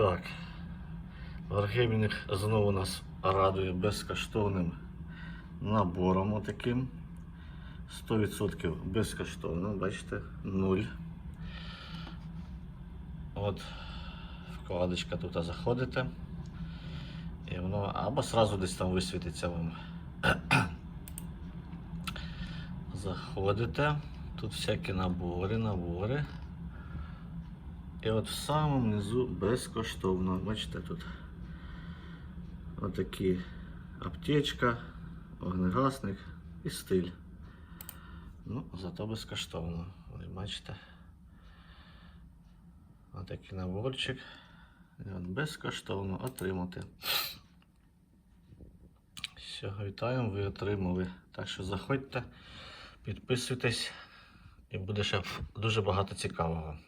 Так. Wargaming знову нас радує безкоштовним набором отаким. 100% безкоштовно, бачите, нуль. От вкладочка тут заходите. І воно або сразу десь там висвітиться вам. Заходите. Тут всякі набори, набори. І от в самому низу безкоштовно. Бачите тут. Отакі аптечка, вогнегасник і стиль. Ну, зато безкоштовно. Ви бачите. Отакий наборчик. І от безкоштовно отримати. Все, вітаємо, ви отримали. Так що заходьте, підписуйтесь і буде ще дуже багато цікавого.